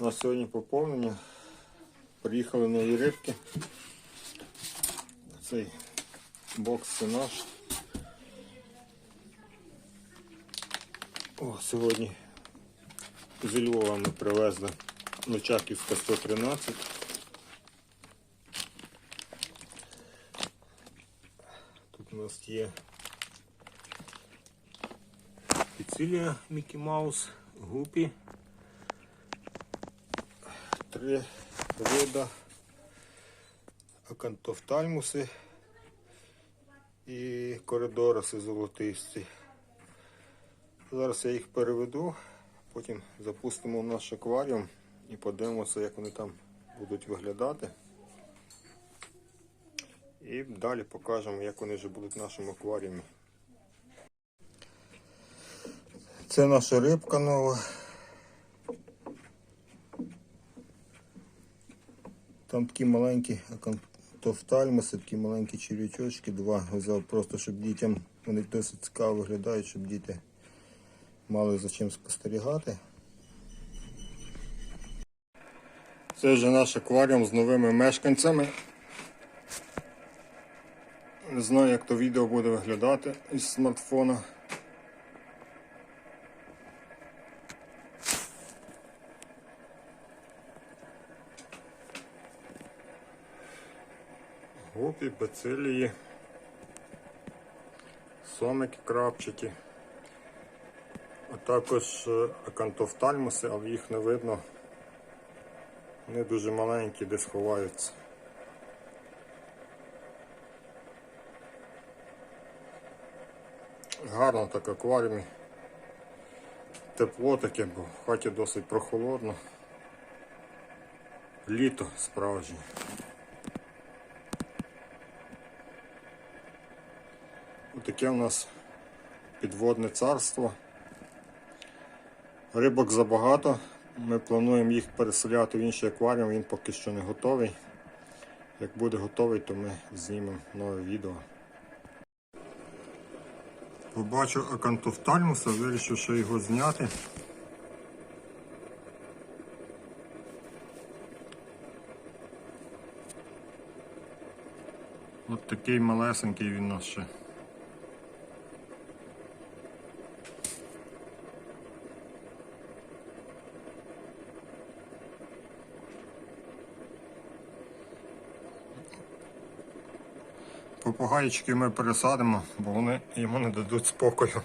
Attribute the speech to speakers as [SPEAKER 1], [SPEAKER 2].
[SPEAKER 1] У нас сьогодні поповнення. Приїхали нові рибки. Цей бокс це наш. О, сьогодні зі Львова ми привезли Личаківська 113. Тут у нас є Піцилія Мікі Маус, Гупі. Три вида акантофтальмуси і коридориси золотисті. Зараз я їх переведу, потім запустимо в наш акваріум і подивимося, як вони там будуть виглядати. І далі покажемо, як вони вже будуть в нашому акваріумі. Це наша рибка нова. Там такі маленькі акантофтальмуси, такі маленькі черв'ячочки, два взяв просто, щоб дітям вони досить цікаво виглядають, щоб діти мали за чим спостерігати. Це вже наш акваріум з новими мешканцями. Не знаю, як то відео буде виглядати із смартфона. Гупі, бацилії, сомики крапчаті, а також е, акантофтальмуси, але їх не видно. Вони дуже маленькі, десь ховаються. Гарно так акваріумі. Тепло таке, бо в хаті досить прохолодно. Літо справжнє. Таке у нас підводне царство. Рибок забагато. Ми плануємо їх переселяти в інший акваріум, він поки що не готовий. Як буде готовий, то ми знімемо нове відео. Побачив акантофтальмуса, вирішив ще його зняти. От такий малесенький він у нас ще. Попугайчики ми пересадимо, бо вони йому не дадуть спокою.